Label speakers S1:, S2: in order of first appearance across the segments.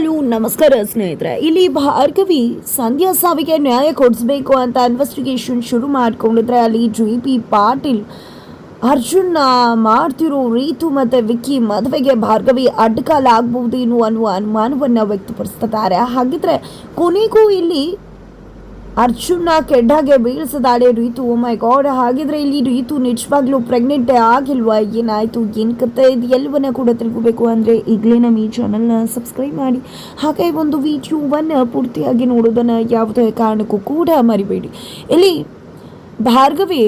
S1: Hello ನಮಸ್ಕಾರ ಸ್ನೇಹಿತರೆ. ಇಲ್ಲಿ ಭಾರ್ಗವಿ ಸಂಧ್ಯಾ ಸಾವಿಗೆ ನ್ಯಾಯ ಕೊಡಿಸ್ಬೇಕು ಅಂತ ಇನ್ವೆಸ್ಟಿಗೇಷನ್ ಶುರು ಮಾಡ್ಕೊಂಡಿದ್ರೆ ಅಲ್ಲಿ ಜಿ ಪಿ ಪಾಟೀಲ್ ಅರ್ಜುನ್ನ ಮಾಡ್ತಿರೋ ರೀತು ಮತ್ತೆ ವಿಕ್ಕಿ ಮದುವೆಗೆ ಭಾರ್ಗವಿ ಅಡ್ಡಕಾಲ ಆಗ್ಬಹುದೇನು ಅನ್ನುವ ಅನುಮಾನವನ್ನು ವ್ಯಕ್ತಪಡಿಸ್ತಿದ್ದಾರೆ ಹಾಗಿದ್ರೆ ಕೊನೆಗೂ ಇಲ್ಲಿ ಅರ್ಜುನ್ನ ಕೆಡ್ಡಾಗೆ ಬೀಳ್ಸದಾಳೆ ರೀತು, ಓ ಮೈ ಗಾಡ್. ಹಾಗಿದ್ರೆ ಇಲ್ಲಿ ರೀತು ನಿಜವಾಗ್ಲೂ ಪ್ರೆಗ್ನೆಂಟ್ ಆಗಿಲ್ವಾ? ಏನಾಯ್ತು? ಏನು ಕತೆ ಇದು? ಎಲ್ಲವನ್ನ ಕೂಡ ತಿಳ್ಕೋಬೇಕು ಅಂದರೆ ಈಗಲೇ ನಮ್ಮ ಈ ಚಾನಲ್ನ ಸಬ್ಸ್ಕ್ರೈಬ್ ಮಾಡಿ. ಹಾಗೆ ಒಂದು ವಿಡಿಯೋವನ್ನು ಪೂರ್ತಿಯಾಗಿ ನೋಡೋದನ್ನು ಯಾವುದೇ ಕಾರಣಕ್ಕೂ ಕೂಡ ಮರಿಬೇಡಿ. ಇಲ್ಲಿ ಭಾರ್ಗವಿ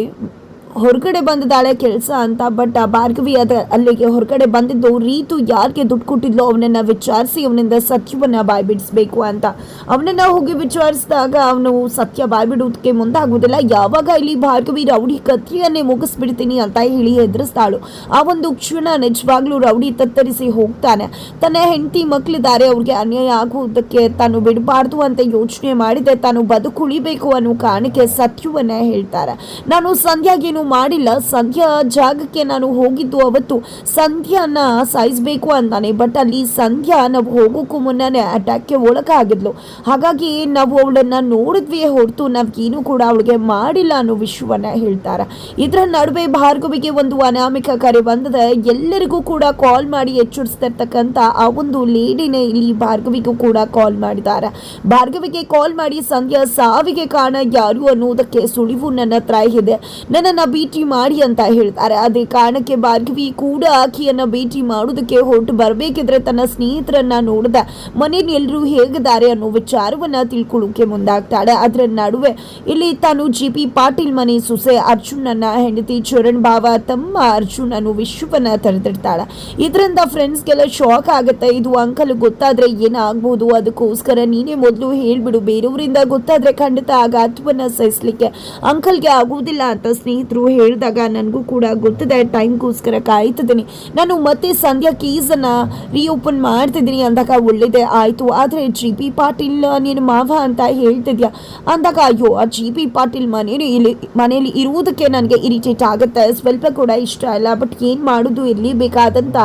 S1: ಹೊರಗಡೆ ಬಂದಿದ್ದಾಳೆ ಕೆಲಸ ಅಂತ ಬಟ್ ಭಾರ್ಗವಿ ಅದ ಅಲ್ಲಿಗೆ ಹೊರಗಡೆ ಬಂದಿದ್ದು ರೀತು ಯಾರಿಗೆ ದುಡ್ಡು ಕೊಟ್ಟಿದ್ಲೋ ಅವನನ್ನ ವಿಚಾರಿಸಿ ಅವನಿಂದ ಸತ್ಯವನ್ನ ಬಾಯ್ಬಿಡಿಸ್ಬೇಕು ಅಂತ. ಅವನನ್ನ ಹೋಗಿ ವಿಚಾರಿಸಿದಾಗ ಅವನು ಸತ್ಯ ಬಾಯ್ಬಿಡೋದಕ್ಕೆ ಮುಂದಾಗುವುದಿಲ್ಲ. ಯಾವಾಗ ಇಲ್ಲಿ ಭಾರ್ಗವಿ ರೌಡಿ ಕತ್ರಿಯನ್ನೇ ಮುಗಿಸ್ಬಿಡ್ತೀನಿ ಅಂತ ಹೇಳಿ ಹೆದರಿಸ್ತಾಳು. ಆ ಒಂದು ಕ್ಷಣ ನಿಜವಾಗ್ಲೂ ರೌಡಿ ತತ್ತರಿಸಿ ಹೋಗ್ತಾನೆ. ತನ್ನ ಹೆಂಡತಿ ಮಕ್ಕಳಿದ್ದಾರೆ ಅವ್ರಿಗೆ ಅನ್ಯಾಯ ಆಗುವುದಕ್ಕೆ ತಾನು ಬಿಡಬಾರ್ದು ಅಂತ ಯೋಚನೆ ಮಾಡಿದೆ. ತಾನು ಬದುಕುಳಿಬೇಕು ಅನ್ನೋ ಕಾರಣಕ್ಕೆ ಸತ್ಯವನ್ನ ಹೇಳ್ತಾರೆ. ನಾನು ಸಂಧ್ಯಾಗೇನು ಮಾಡಿಲ್ಲ. ಸಂಧ್ಯಾ ಜಾಗಕ್ಕೆ ನಾನು ಹೋಗಿದ್ದು ಅವತ್ತು ಸಂಧ್ಯಾನ ಸಾಯಿಸ್ಬೇಕು ಅಂತಾನೆ ಬಟ್ ಅಲ್ಲಿ ಸಂಧ್ಯಾ ನಾವು ಹೋಗೋಕ್ಕೂ ಮುನ್ನನೇ ಅಟ್ಯಾಕ್ಗೆ ಒಳಗಾಗಿದ್ಲು. ಹಾಗಾಗಿ ನಾವು ಅವಳನ್ನು ನೋಡಿದ್ವಿ ಹೊರತು ನಾವೇನು ಕೂಡ ಅವಳಿಗೆ ಮಾಡಿಲ್ಲ ಅನ್ನೋ ವಿಷಯವನ್ನ ಹೇಳ್ತಾರೆ. ಇದರ ನಡುವೆ ಭಾರ್ಗವಿಗೆ ಒಂದು ಅನಾಮಿಕ ಕರೆ ಬಂದದೆ. ಎಲ್ಲರಿಗೂ ಕೂಡ ಕಾಲ್ ಮಾಡಿ ಎಚ್ಚರಿಸ್ತಿರ್ತಕ್ಕಂಥ ಆ ಒಂದು ಲೇಡಿನೇ ಇಲ್ಲಿ ಭಾರ್ಗವಿಗೂ ಕೂಡ ಕಾಲ್ ಮಾಡಿದ್ದಾರೆ ಭಾರ್ಗವಿಗೆ ಕಾಲ್ ಮಾಡಿ ಸಂಧ್ಯಾ ಸಾವಿಗೆ ಕಾರಣ ಯಾರು ಅನ್ನೋದಕ್ಕೆ ಸುಳಿವು ನನ್ನ ಹತ್ರ ಇದೆ. ನನ್ನನ್ನು ಭೇಟಿ ಮಾಡಿ ಅಂತ ಹೇಳ್ತಾರೆ. ಅದೇ ಕಾರಣಕ್ಕೆ ಭಾರ್ಗವಿ ಕೂಡ ಆಕೆಯನ್ನ ಭೇಟಿ ಮಾಡೋದಕ್ಕೆ ಹೊರಟು ಬರಬೇಕಿದ್ರೆ ತನ್ನ ಸ್ನೇಹಿತರನ್ನ ನೋಡಿದ. ಮನೇಲಿ ಎಲ್ಲರೂ ಹೇಗಿದ್ದಾರೆ ಅನ್ನೋ ವಿಚಾರವನ್ನ ತಿಳ್ಕೊಳ್ಳೋಕೆ ಮುಂದಾಗ್ತಾಳೆ. ಅದರ ನಡುವೆ ಇಲ್ಲಿ ತಾನು ಜಿ ಪಿ ಪಾಟೀಲ್ ಮನೆ ಸೊಸೆ ಅರ್ಜುನನ್ನ, ಹೆಂಡತಿ ಚರಣ್ ಭಾವ ತಮ್ಮ ಅರ್ಜುನ್ ಅನ್ನೋ ವಿಶ್ವವನ್ನ ತೆರೆದಿರ್ತಾಳೆ ಇದರಿಂದ ಫ್ರೆಂಡ್ಸ್ಗೆಲ್ಲ ಶಾಕ್ ಆಗುತ್ತೆ. ಇದು ಅಂಕಲ್ ಗೊತ್ತಾದ್ರೆ ಏನಾಗ್ಬೋದು? ಅದಕ್ಕೋಸ್ಕರ ನೀನೇ ಮೊದಲು ಹೇಳ್ಬಿಡು. ಬೇರೆಯವರಿಂದ ಗೊತ್ತಾದ್ರೆ ಖಂಡಿತ ಆಘಾತವನ್ನ ಸಹಿಸ್ಲಿಕ್ಕೆ ಅಂಕಲ್ಗೆ ಆಗುವುದಿಲ್ಲ ಅಂತ ಸ್ನೇಹಿತರು ಹೇಳಿದಾಗ ನನಗೂ ಕೂಡ ಗೊತ್ತಿದೆ, ಟೈಮ್ಗೋಸ್ಕರ ಕಾಯ್ತಿದ್ದೀನಿ. ನಾನು ಮತ್ತೆ ಸಂಧ್ಯಾ ಕೀಸನ್ನು ರೀಓಪನ್ ಮಾಡ್ತಿದ್ದೀನಿ ಅಂದಾಗ ಒಳ್ಳೆಯದೆ ಆಯಿತು. ಆದರೆ ಜಿ ಪಿ ಪಾಟೀಲ್, ನೀನು ಮಾವ ಅಂತ ಹೇಳ್ತಿದ್ಯಾ? ಅಂದಾಗ ಅಯ್ಯೋ, ಆ ಜಿ ಪಿ ಪಾಟೀಲ್ ಮನೇಲಿ ಇಲ್ಲಿ, ಮನೇಲಿ ಇರುವುದಕ್ಕೆ ನನಗೆ ಇರಿಟೇಟ್ ಆಗುತ್ತೆ. ಸ್ವಲ್ಪ ಕೂಡ ಇಷ್ಟ ಇಲ್ಲ ಬಟ್ ಏನು ಮಾಡೋದು ಇರಲೇಬೇಕಾದಂಥ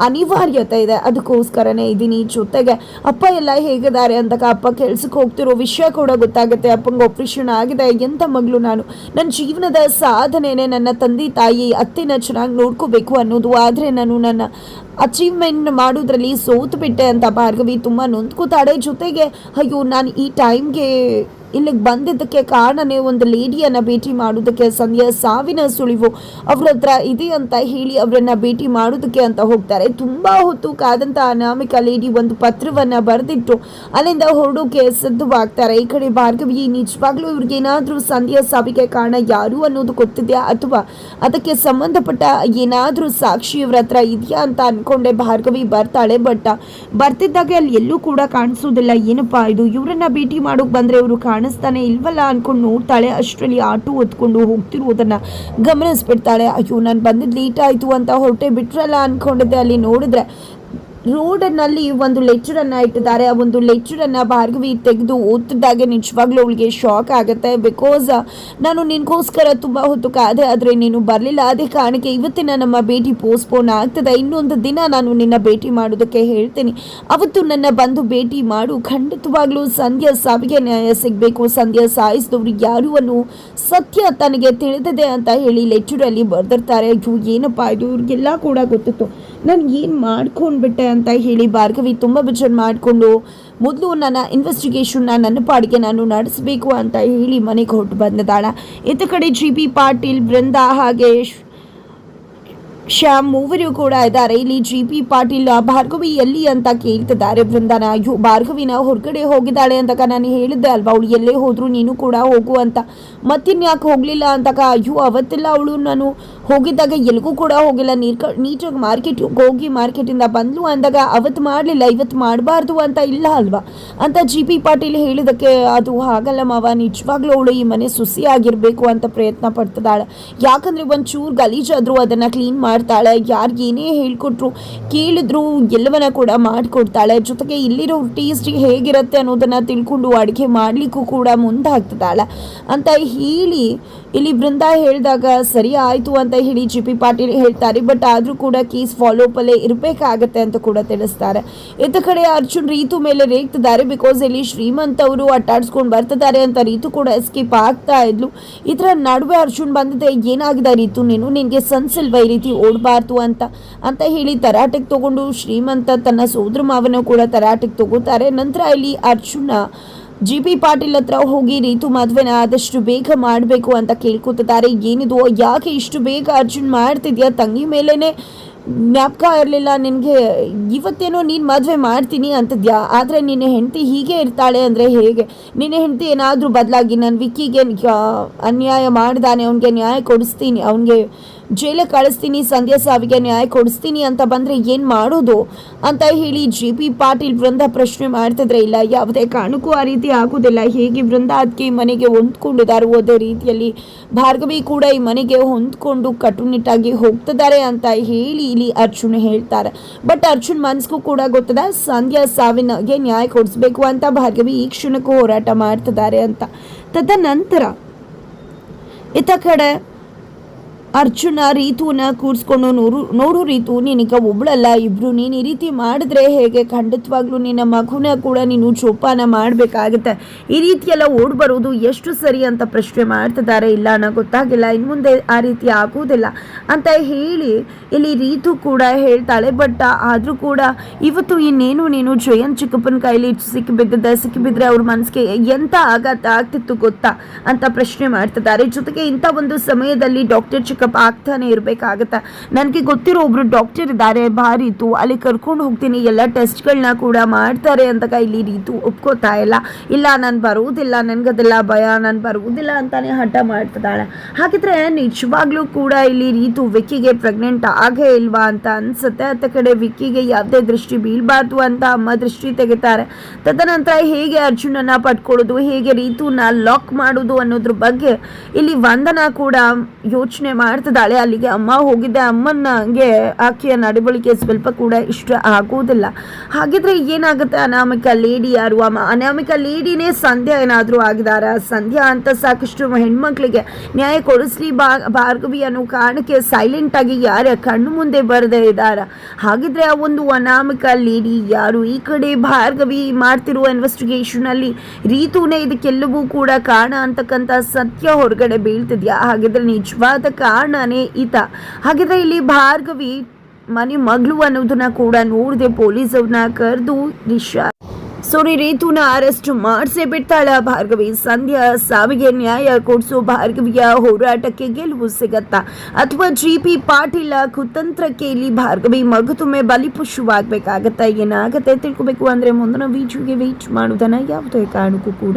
S1: ಅನಿವಾರ್ಯತೆ ಇದೆ. ಅದಕ್ಕೋಸ್ಕರನೇ ಇದ್ದೀನಿ ಜೊತೆಗೆ. ಅಪ್ಪ ಎಲ್ಲ ಹೇಗಿದ್ದಾರೆ ಅಂದಾಗ ಅಪ್ಪ ಕೆಲ್ಸಕ್ಕೆ ಹೋಗ್ತಿರೋ ವಿಷಯ ಕೂಡ ಗೊತ್ತಾಗುತ್ತೆ. ಅಪ್ಪಂಗೆ ಆಪ್ರೇಷನ್ ಆಗಿದೆ. ಎಂಥ ಮಗಳು ನಾನು? ನನ್ನ ಜೀವನದ ಸಾಧನೆನೇ ನನ್ನ ತಂದೆ ತಾಯಿ ಅತ್ತೆನ ಚೆನ್ನಾಗಿ ನೋಡ್ಕೋಬೇಕು ಅನ್ನೋದು. ಆದರೆ ನಾನು ನನ್ನ ಅಚೀವ್ಮೆಂಟ್ ಮಾಡೋದ್ರಲ್ಲಿ ಸೋತು ಬಿಟ್ಟೆ ಅಂತ ಭಾರ್ಗವಿ ತುಂಬ ನೊಂದ್ಕೋತಾಳೆ. ಜೊತೆಗೆ, ಅಯ್ಯೋ, ನಾನು ಈ ಟೈಮ್ಗೆ ಇಲ್ಲಿಗೆ ಬಂದಿದ್ದಕ್ಕೆ ಕಾರಣನೇ ಒಂದು ಲೇಡಿಯನ್ನು ಭೇಟಿ ಮಾಡೋದಕ್ಕೆ ಸಂಧ್ಯಾ ಸಾವಿನ ಸುಳಿವು. ಅವ್ರ ಹತ್ರ ಇದೆ ಅಂತ ಹೇಳಿ ಅವರನ್ನ ಭೇಟಿ ಮಾಡೋದಕ್ಕೆ ಅಂತ ಹೋಗ್ತಾರೆ. ತುಂಬ ಹೊತ್ತು ಕಾದಂಥ ಅನಾಮಿಕ ಲೇಡಿ ಒಂದು ಪತ್ರವನ್ನು ಬರೆದಿಟ್ಟು ಅಲ್ಲಿಂದ ಹೊರಡೋಕೆ ಸಿದ್ಧವಾಗ್ತಾರೆ. ಈ ಕಡೆ ಭಾರ್ಗವಿ, ನಿಜವಾಗ್ಲೂ ಇವ್ರಿಗೇನಾದರೂ ಸಂಧ್ಯಾ ಸಾವಿಗೆ ಕಾರಣ ಯಾರು ಅನ್ನೋದು ಗೊತ್ತಿದೆಯಾ ಅಥವಾ ಅದಕ್ಕೆ ಸಂಬಂಧಪಟ್ಟ ಏನಾದರೂ ಸಾಕ್ಷಿ ಇವ್ರ ಹತ್ರ ಇದೆಯಾ ಅಂತ ಅನ್ಕೊಂಡೆ ಭಾರ್ಗವಿ ಬರ್ತಾಳೆ. ಬಟ್ ಬರ್ತಿದ್ದಾಗ ಅಲ್ಲಿ ಎಲ್ಲೂ ಕೂಡ ಕಾಣಿಸೋದಿಲ್ಲ ಏನಪ್ಪಾ ಇದು? ಇವರನ್ನ ಭೇಟಿ ಮಾಡೋಕೆ ಬಂದ್ರೆ ಇವರು ಕಾಣಿಸ್ತಾನೆ ಇಲ್ವಲ್ಲ ಅನ್ಕೊಂಡು ನೋಡ್ತಾಳೆ. ಅಷ್ಟರಲ್ಲಿ ಆಟೋ ಹೊತ್ಕೊಂಡು ಹೋಗ್ತಿರುವುದನ್ನು ಗಮನಿಸ್ಬಿಡ್ತಾಳೆ. ಅಯ್ಯೋ, ನಾನು ಬಂದಿದ್ದು ಲೇಟ್ ಆಯಿತು ಅಂತ ಹೊರಟೆ ಬಿಟ್ರಲ್ಲ ಅನ್ಕೊಂಡಿದ್ದೆ. ಅಲ್ಲಿ ನೋಡಿದ್ರೆ ರೋಡನ್ನಲ್ಲಿ ಒಂದು ಲೆಕ್ಚರನ್ನು ಇಟ್ಟಿದ್ದಾರೆ. ಆ ಒಂದು ಲೆಕ್ಚರನ್ನು ಭಾರ್ಗವಿ ತೆಗೆದು ಓದ್ತಿದ್ದಾಗೆ ನಿಜವಾಗ್ಲೂ ಅವಳಿಗೆ ಶಾಕ್ ಆಗುತ್ತೆ. ಬಿಕಾಸ್ ನಾನು ನಿನಗೋಸ್ಕರ ತುಂಬ ಹೊತ್ತು ಕಾದೆ ಆದರೆ ನೀನು ಬರಲಿಲ್ಲ. ಅದೇ ಕಾರಣಕ್ಕೆ ಇವತ್ತಿನ ನಮ್ಮ ಭೇಟಿ ಪೋಸ್ಟ್ಪೋನ್ ಆಗ್ತದೆ. ಇನ್ನೊಂದು ದಿನ ನಾನು ನಿನ್ನ ಭೇಟಿ ಮಾಡೋದಕ್ಕೆ ಹೇಳ್ತೀನಿ. ಅವತ್ತು ನನ್ನ ಬಂದು ಭೇಟಿ ಮಾಡು. ಖಂಡಿತವಾಗ್ಲೂ ಸಂಧ್ಯಾ ಸಾವಿಗೆ ನ್ಯಾಯ ಸಿಗಬೇಕು. ಸಂಧ್ಯಾ ಸಾಯಿಸಿದವ್ರು ಯಾರು ಅನ್ನೋ ಸತ್ಯ ತನಗೆ ತಿಳಿದಿದೆ ಅಂತ ಹೇಳಿ ಲೆಕ್ಚರಲ್ಲಿ ಬರ್ದಿರ್ತಾರೆ. ಅಯ್ಯೋ, ಏನಪ್ಪ ಇದು? ಇವ್ರಿಗೆಲ್ಲ ಕೂಡ ಗೊತ್ತಿತ್ತು. ನಾನು ಏನು ಮಾಡ್ಕೊಂಡ್ಬಿಟ್ಟೆ ಅಂತ ಹೇಳಿ ಭಾರ್ಗವಿ ತುಂಬ ವಿಚಾರ ಮಾಡಿಕೊಂಡು ಮೊದಲು ನನ್ನ ಇನ್ವೆಸ್ಟಿಗೇಷನ್ನ ನನ್ನ ಪಾಡಿಗೆ ನಾನು ನಡೆಸಬೇಕು ಅಂತ ಹೇಳಿ ಮನೆಗೆ ಹೊರಟು ಬಂದಿದ್ದಾಳೆ ಇತ್ತ ಕಡೆ ಜಿ ಪಿ ಪಾಟೀಲ್ ಬೃಂದ ಹಾಗೆ ಶ್ಯಾಮ್, ಮೂವರು ಕೂಡ ಇದ್ದಾರೆ. ಇಲ್ಲಿ ಜಿ ಪಿ ಪಾಟೀಲ್, ಭಾರ್ಗವಿ ಎಲ್ಲಿ ಅಂತ ಕೇಳ್ತಿದ್ದಾರೆ. ಬೃಂದನ ಅಯ್ಯೋ ಭಾರ್ಗವಿನ ಹೊರಗಡೆ ಹೋಗಿದ್ದಾಳೆ ಅಂತಕ ನಾನು ಹೇಳಿದ್ದೆ ಅಲ್ವಾ? ಅವಳು ಎಲ್ಲೇ ಹೋದ್ರು ನೀನು ಕೂಡ ಹೋಗು ಅಂತ. ಮತ್ತಿನ್ಯಾಕೆ ಹೋಗಲಿಲ್ಲ ಅಂತಕ ಅಯ್ಯೋ, ಅವತ್ತೆಲ್ಲ ಅವಳು. ನಾನು ಹೋಗಿದ್ದಾಗ ಎಲ್ಲಿಗೂ ಕೂಡ ಹೋಗಿಲ್ಲ. ನೀರ್ ನೀಟಾಗಿ ಮಾರ್ಕೆಟ್ ಹೋಗಿ ಮಾರ್ಕೆಟಿಂದ ಬಂದ್ಲು ಅಂದಾಗ ಅವತ್ತು ಮಾಡಲಿಲ್ಲ, ಇವತ್ತು ಮಾಡಬಾರ್ದು ಅಂತ ಇಲ್ಲ ಅಲ್ವಾ? ಅಂತ ಜಿ ಪಿ ಪಾಟೀಲ್ ಹೇಳಿದಕ್ಕೆ ಅದು ಹಾಗಲ್ಲ ಮಾವ. ನಿಜವಾಗ್ಲೂ ಅವಳು ಈ ಮನೆ ಸುಸಿಯಾಗಿರಬೇಕು ಅಂತ ಪ್ರಯತ್ನ ಪಡ್ತಿದ್ದಾಳೆ. ಯಾಕಂದ್ರೆ ಒಂಚೂರು ಗಲೀಜಾದರೂ ಅದನ್ನು ಕ್ಲೀನ್ ಮಾಡ್ತಾಳೆ. ಯಾರು ಏನೇ ಹೇಳ್ಕೊಟ್ರು ಕೇಳಿದ್ರು ಎಲ್ಲವನ್ನ ಕೂಡ ಮಾಡಿಕೊಡ್ತಾಳೆ. ಜೊತೆಗೆ ಇಲ್ಲಿರೋ ಟೇಸ್ಟ್ ಹೇಗಿರುತ್ತೆ ಅನ್ನೋದನ್ನ ತಿಳ್ಕೊಂಡು ಅಡುಗೆ ಮಾಡಲಿಕ್ಕೂ ಕೂಡ ಮುಂದಾಗ್ತದಾಳೆ. ಅಂತ ಹೇಳಿ ಇಲ್ಲಿ ಬೃಂದ ಹೇಳಿದಾಗ ಸರಿ ಆಯಿತು ಅಂತ ಹೇಳಿ ಜಿ ಪಿ ಪಾಟೀಲ್ ಹೇಳ್ತಾರೆ, ಬಟ್ ಆದರೂ ಕೂಡ ಕೇಸ್ ಫಾಲೋಅಪ್ ಅಲ್ಲೇ ಇರಬೇಕಾಗತ್ತೆ ಅಂತ ಕೂಡ ತಿಳಿಸ್ತಾರೆ. ಇತ್ತ ಕಡೆ ಅರ್ಜುನ್ ರೀತು ಮೇಲೆ ರೇಗ್ತಿದ್ದಾರೆ ಬಿಕಾಸ್ ಇಲ್ಲಿ ಶ್ರೀಮಂತ್ ಅವರು ಅಟ್ಟಾಡ್ಸ್ಕೊಂಡು ಬರ್ತಿದ್ದಾರೆ ಅಂತ ರೀತು ಕೂಡ ಎಸ್ಕೇಪ್ ಆಗ್ತಾ ಇದ್ಲು. ಇದರ ನಡುವೆ ಅರ್ಜುನ್ ಬಂದಿದೆ ಏನಾಗಿದೆ ರೀತು? ನೀನು ನಿನಗೆ ಸನ್ಸಿಲ್ವ ಈ ರೀತಿ ಓಡಬಾರ್ದು ಅಂತ? ಅಂತ ಹೇಳಿ ತರಾಟೆಗೆ ತಗೊಂಡು ಶ್ರೀಮಂತ ತನ್ನ ಸೋದರ ಮಾವನ ಕೂಡ ತರಾಟೆಗೆ ತಗೋತಾರೆ. ನಂತರ ಇಲ್ಲಿ ಅರ್ಜುನ ಜಿ ಪಿ ಪಾಟೀಲ್ ಹತ್ರ ಹೋಗಿ, ರೀತು, ಮದುವೆನ ಆದಷ್ಟು ಬೇಗ ಮಾಡಬೇಕು ಅಂತ ಕೇಳ್ಕೊತಿದ್ದಾರೆ. ಏನಿದು? ಯಾಕೆ ಇಷ್ಟು ಬೇಗ ಅರ್ಜುನ್ ಮಾಡ್ತಿದ್ಯಾ? ತಂಗಿ ಮೇಲೇ ಜ್ಞಾಪಕ ಇರಲಿಲ್ಲ ನಿನಗೆ. ಇವತ್ತೇನೋ ನೀನು ಮದುವೆ ಮಾಡ್ತೀನಿ ಅಂತದ್ಯಾ? ಆದರೆ ನಿನ್ನ ಹೆಂಡತಿ ಹೀಗೆ ಇರ್ತಾಳೆ ಅಂದರೆ ಹೇಗೆ? ನಿನ್ನ ಹೆಂಡತಿ ಏನಾದರೂ ಬದಲಾಗಿ ನಾನು ವಿಕ್ಕಿಗೆ ಅನ್ಯಾಯ ಮಾಡಿದಾನೆ, ಅವನಿಗೆ ನ್ಯಾಯ ಕೊಡಿಸ್ತೀನಿ. ಅವನಿಗೆ ಜೈಲಿಗೆ ಕಳಿಸ್ತೀನಿ, ಸಂಧ್ಯಾ ಸಾವಿಗೆ ನ್ಯಾಯ ಕೊಡಿಸ್ತೀನಿ ಅಂತ ಬಂದರೆ ಏನು ಮಾಡೋದು? ಅಂತ ಹೇಳಿ ಜಿ ಪಿ ಪಾಟೀಲ್ ವೃಂದ ಪ್ರಶ್ನೆ ಮಾಡ್ತಿದ್ರೆ ಇಲ್ಲ, ಯಾವುದೇ ಕಾರಣಕ್ಕೂ ಆ ರೀತಿ ಆಗೋದಿಲ್ಲ. ಹೇಗೆ ವೃಂದ ಅದಕ್ಕೆ ಮನೆಗೆ ಹೊಂದ್ಕೊಂಡಿದ್ದಾರೆ ಅದೇ ರೀತಿಯಲ್ಲಿ ಭಾರ್ಗವಿ ಕೂಡ ಈ ಮನೆಗೆ ಹೊಂದ್ಕೊಂಡು ಕಟ್ಟುನಿಟ್ಟಾಗಿ ಹೋಗ್ತಿದ್ದಾರೆ ಅಂತ ಹೇಳಿ ಇಲ್ಲಿ ಅರ್ಜುನ್ ಹೇಳ್ತಾರೆ. ಬಟ್ ಅರ್ಜುನ್ ಮನಸ್ಸಿಗೂ ಕೂಡ ಗೊತ್ತದ, ಸಂಧ್ಯಾ ಸಾವಿನಗೆ ನ್ಯಾಯ ಕೊಡಿಸ್ಬೇಕು ಅಂತ ಭಾರ್ಗವಿ ಈ ಕ್ಷಣಕ್ಕೂ ಹೋರಾಟ ಮಾಡ್ತಿದ್ದಾರೆ ಅಂತ. ತದನಂತರ, ಇತ್ತ ಕಡೆ ಅರ್ಜುನ ರೀತುನ ಕೂರಿಸ್ಕೊಂಡು ನೋಡು ನೋಡು ರೀತು ನೀನೀಗ ಒಬ್ಳಲ್ಲ, ಇಬ್ರು ನೀನು ಈ ರೀತಿ ಮಾಡಿದ್ರೆ ಹೇಗೆ? ಖಂಡಿತವಾಗ್ಲೂ ನಿನ್ನ ಮಗುನ ಕೂಡ ನೀನು ಜೋಪಾನ ಮಾಡಬೇಕಾಗುತ್ತೆ. ಈ ರೀತಿಯೆಲ್ಲ ಓಡ್ಬರೋದು ಎಷ್ಟು ಸರಿ ಅಂತ ಪ್ರಶ್ನೆ ಮಾಡ್ತಿದ್ದಾರೆ. ಇಲ್ಲ ಅನ್ನೋ ಗೊತ್ತಾಗಿಲ್ಲ. ಇನ್ನು ಮುಂದೆ ಆ ರೀತಿ ಆಗೋದಿಲ್ಲ ಅಂತ ಹೇಳಿ ಇಲ್ಲಿ ರೀತು ಕೂಡ ಹೇಳ್ತಾಳೆ. ಬಟ್ ಆದರೂ ಕೂಡ ಇವತ್ತು ಇನ್ನೇನು ನೀನು ಜಯಂತ್ ಚಿಕ್ಕಪ್ಪನ ಕೈಲಿ ಸಿಕ್ಕಿಬಿದ್ದಿದ್ದೆ ಸಿಕ್ಕಿಬಿದ್ರೆ ಅವ್ರ ಮನಸ್ಸಿಗೆ ಎಂತ ಆಘಾತ ಆಗ್ತಿತ್ತು ಗೊತ್ತಾ ಅಂತ ಪ್ರಶ್ನೆ ಮಾಡ್ತಿದ್ದಾರೆ. ಜೊತೆಗೆ ಇಂಥ ಒಂದು ಸಮಯದಲ್ಲಿ ಡಾಕ್ಟರ್ ಚಿಕ್ಕಪ್ಪ ಆಗ್ತಾನೆ ಇರಬೇಕಾಗತ್ತೆ. ನನಗೆ ಗೊತ್ತಿರೋ ಒಬ್ರು ಡಾಕ್ಟರ್ ಇದ್ದಾರೆ, ಬಾ ರೀತು. ಅಲ್ಲಿ ಕರ್ಕೊಂಡು ಹೋಗ್ತೀನಿ. ಎಲ್ಲ ಟೆಸ್ಟ್ಗಳನ್ನ ಕೂಡ ಮಾಡ್ತಾರೆ ಅಂತ ಇಲ್ಲಿ ರೀತು ಒಪ್ಕೋತಾ ಇಲ್ಲ. ಇಲ್ಲ, ನಾನು ಬರುವುದಿಲ್ಲ. ನನಗದೆಲ್ಲ ಭಯ. ನಾನು ಬರುವುದಿಲ್ಲ ಅಂತಾನೆ ಹಠ ಮಾಡ್ತಿದ್ದಾಳೆ. ಹಾಗಿದ್ರೆ ನಿಜವಾಗ್ಲೂ ಕೂಡ ಇಲ್ಲಿ ರೀತು ವಿಕ್ಕಿಗೆ ಪ್ರೆಗ್ನೆಂಟ್ ಆಗೇ ಇಲ್ವಾ ಅಂತ ಅನ್ಸುತ್ತೆ. ಅತ್ತ ಕಡೆ ವಿಕ್ಕಿಗೆ ಯಾವುದೇ ದೃಷ್ಟಿ ಬೀಳಬಾರ್ದು ಅಂತ ಅಮ್ಮ ದೃಷ್ಟಿ ತೆಗಿತಾರೆ. ತದನಂತರ ಹೇಗೆ ಅರ್ಜುನನ್ನ ಪಟ್ಕೊಳ್ಳೋದು ಹೇಗೆ ರೀತುನ ಲಾಕ್ ಮಾಡೋದು ಅನ್ನೋದ್ರ ಬಗ್ಗೆ ಇಲ್ಲಿ ವಂದನ ಕೂಡ ಯೋಚನೆ ಮಾಡ್ತಿದ್ದಾಳೆ. ಅಲ್ಲಿಗೆ ಅಮ್ಮ ಹೋಗಿದ್ದೆ. ಅಮ್ಮನಿಗೆ ಆಕೆಯ ನಡವಳಿಕೆ ಸ್ವಲ್ಪ ಕೂಡ ಇಷ್ಟ ಆಗೋದಿಲ್ಲ ಹಾಗಿದ್ರೆ ಏನಾಗುತ್ತೆ? ಅನಾಮಿಕ ಲೇಡಿ ಯಾರು? ಅಮ್ಮ ಅನಾಮಿಕ ಲೇಡಿನೇ ಸಂಧ್ಯಾ ಏನಾದರೂ ಆಗಿದಾರ ಸಂಧ್ಯಾ ಅಂತ ಸಾಕಷ್ಟು ಹೆಣ್ಮಕ್ಳಿಗೆ ನ್ಯಾಯ ಕೊಡಿಸ್ಲಿ ಬಾ, ಭಾರ್ಗವಿ ಅನ್ನೋ ಕಾರಣಕ್ಕೆ ಸೈಲೆಂಟ್ ಆಗಿ ಯಾರ ಕಣ್ಣು ಮುಂದೆ ಬರದೇ ಇದ್ದಾರ? ಹಾಗಿದ್ರೆ ಆ ಒಂದು ಅನಾಮಿಕ ಲೇಡಿ ಯಾರು? ಈ ಕಡೆ ಭಾರ್ಗವಿ ಮಾಡ್ತಿರುವ ಇನ್ವೆಸ್ಟಿಗೇಷನ್ ಅಲ್ಲಿ ರೀತುನೇ ಇದಕ್ಕೆಲ್ಲವೂ ಕೂಡ ಕಾರಣ ಅಂತಕ್ಕಂಥ ಸತ್ಯ ಹೊರಗಡೆ ಬೀಳ್ತಿದ್ಯಾ? ಹಾಗಿದ್ರೆ ನಿಜವಾದ ಕಾರಣನೇ ಈತ ಹಾಗಿದ್ರೆ ಇಲ್ಲಿ ಭಾರ್ಗವಿ ಮನೆ ಮಗಳು ಅನ್ನೋದನ್ನ ಕೂಡ ನೋಡದೆ ಪೊಲೀಸ್ ಅವ್ರನ್ನ ಕರೆದು ನಿಶಾ ಸೋರಿ, ರೀತುನ ಅರೆಸ್ಟ್ ಮಾಡಿಸೇ ಬಿಡ್ತಾಳ ಭಾರ್ಗವಿ. ಸಂಧ್ಯಾ ಸಾವಿಗೆ ನ್ಯಾಯ ಕೊಡಿಸೋ ಭಾರ್ಗವಿಯ ಹೋರಾಟಕ್ಕೆ ಗೆಲುವು ಸಿಗತ್ತಾ. ಅಥವಾ ಜಿ ಪಿ ಪಾಟೀಲ ಕುತಂತ್ರಕ್ಕೆ ಇಲ್ಲಿ ಭಾರ್ಗವಿ ಮಗತೊಮ್ಮೆ ಬಲಿಪುಷವಾಗಬೇಕಾಗತ್ತಾ ಏನಾಗತ್ತೆ ತಿಳ್ಕೊಬೇಕು ಅಂದ್ರೆ ಮುಂದಿನ ವೀಡಿಯೋಗೆ ವೇಟ್ ಮಾಡೋದನ್ನ ಯಾವುದೇ ಕಾರಣಕ್ಕೂ ಕೂಡ